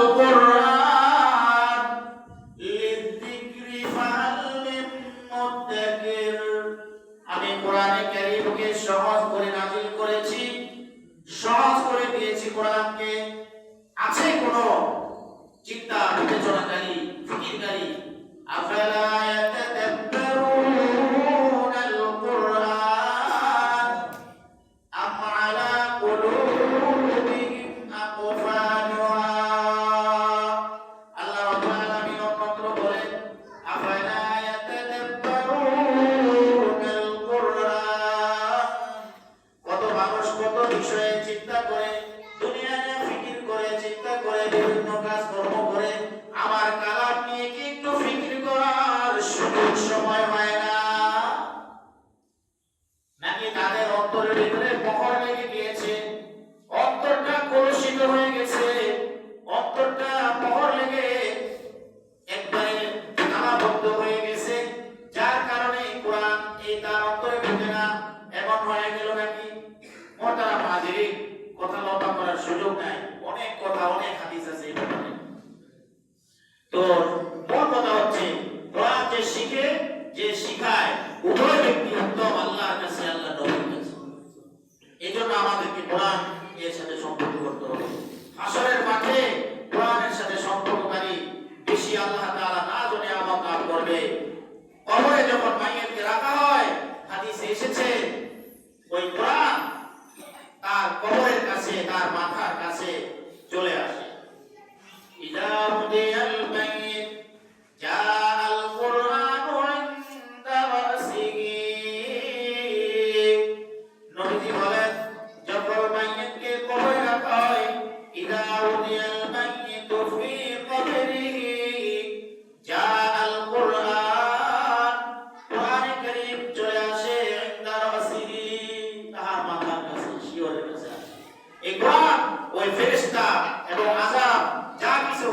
the Quran. হইতে না এমন হয়ে গেল নাকি? মোটারা মাঝেরই কথা লম্বা করার সুযোগ নাই। অনেক কথা, অনেক হাদিস আছে তো মূল কথা হচ্ছে, কোরআন যে শিখে, যে শিখায়, উভয় ব্যক্তি উত্তম, আল্লাহর কাছে আল্লাহ নবীর কাছে। এই জন্য আমাদেরকে কোরআন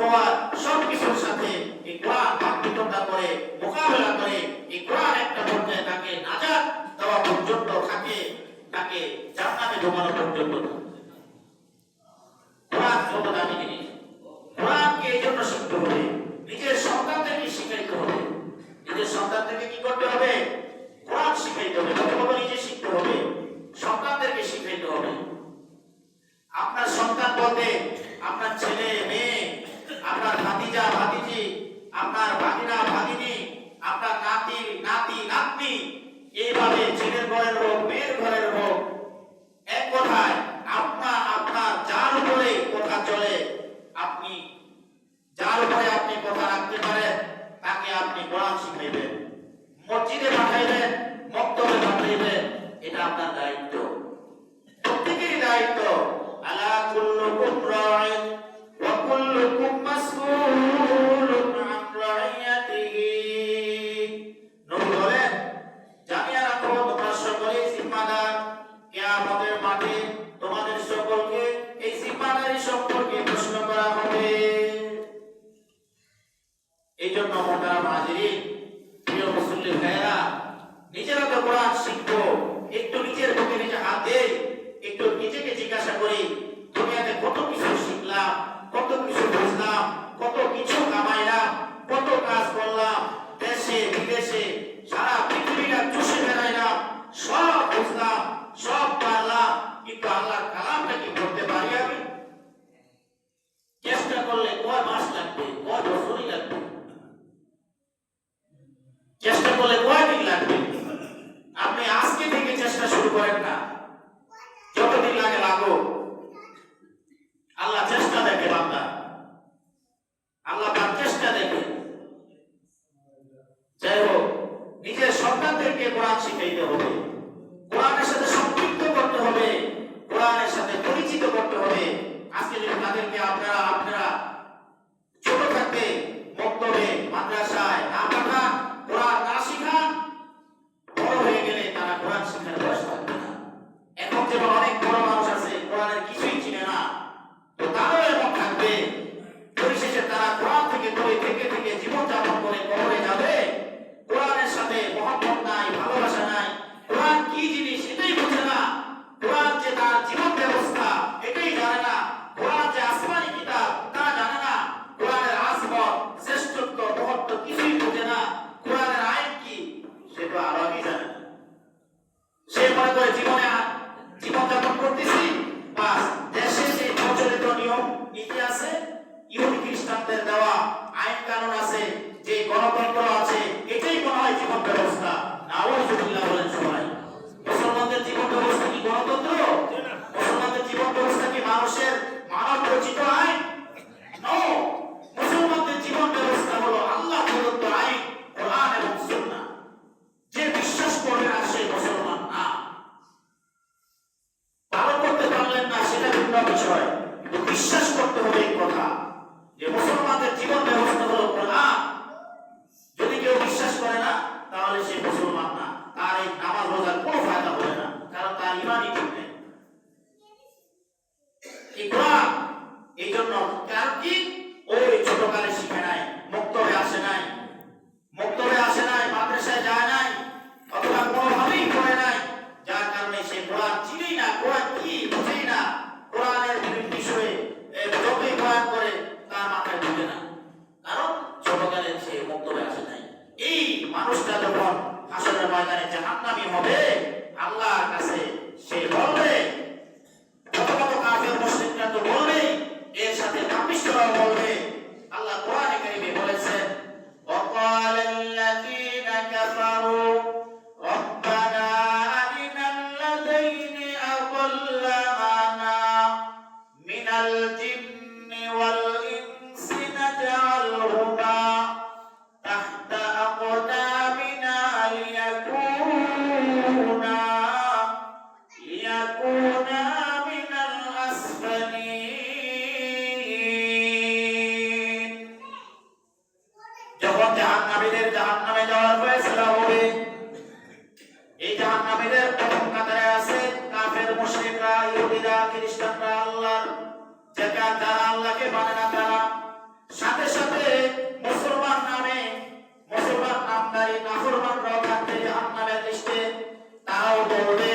উপবাদ সবকিছুর সাথে এই কোরআন বাধ্যতা করে, মোকাবেলা করে এই কোরআন একটা পর্যায়ে তাকে নাজাদ দেওয়া পর্যন্ত থাকে, তাকে জান্নাতে ঢোকানো পর্যন্ত কোরআন কত দামি জিনিস। কোরআনকে এই জন্য শিখতে হবে, নিজের সন্তানদেরকে শিখাইতে হবে। নিজের সন্তানদেরকে কি করতে হবে? কোরআন শিখাইতে হবে। প্রথমত নিজে আল্লাহকে মানে না সাথে সাথে মুসলমান নামে মুসলমান নামদারি নাফরমানরাও থাকবে জাহান্নামের লিস্টে তারাও বলবে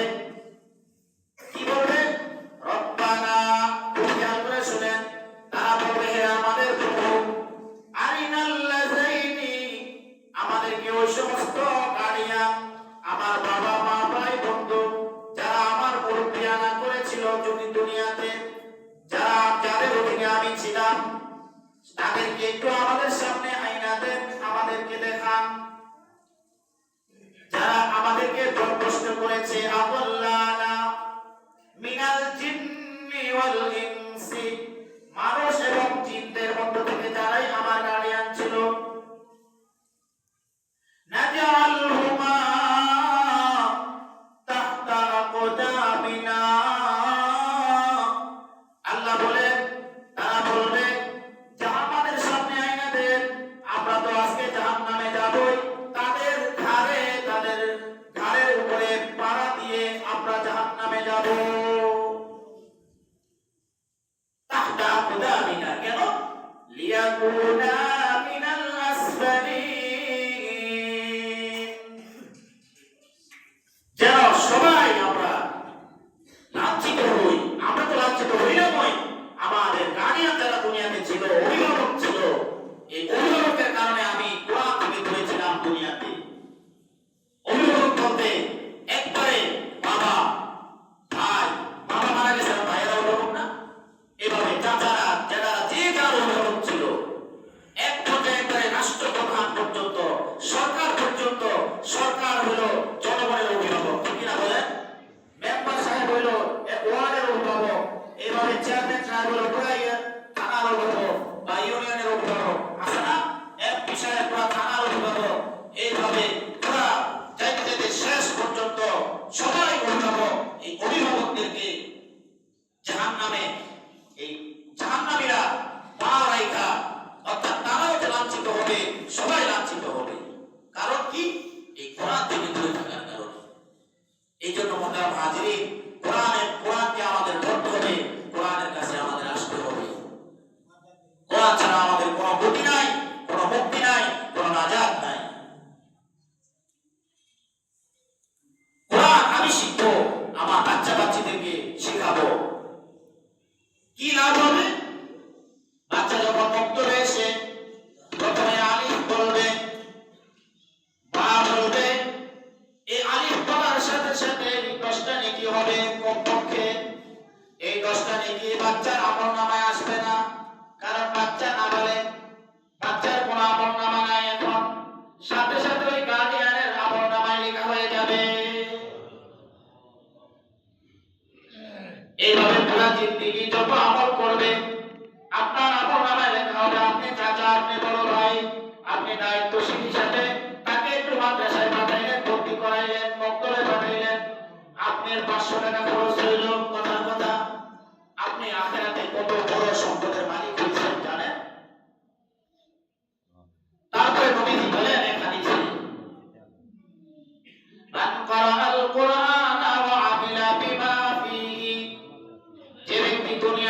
হলো আপনার আমল নামায় লেখা আপনি চাচা, আপনি বড় ভাই, আপনি দায়িত্বশীল হিসাবে তাকে একটু মাদ্রাসায় পাঠাইলেন, ভর্তি করাইলেন, মক্তলে পাঠাইলেন। আপনার পাঁচশো টাকা খরচ হইল, কথার কথা। আপনি আখেরাতে কত বড় সম্পদের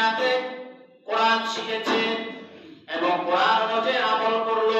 দুনিয়াতে কোরআন শিখেছে এবং কোরআন অনুযায়ী আমল করল।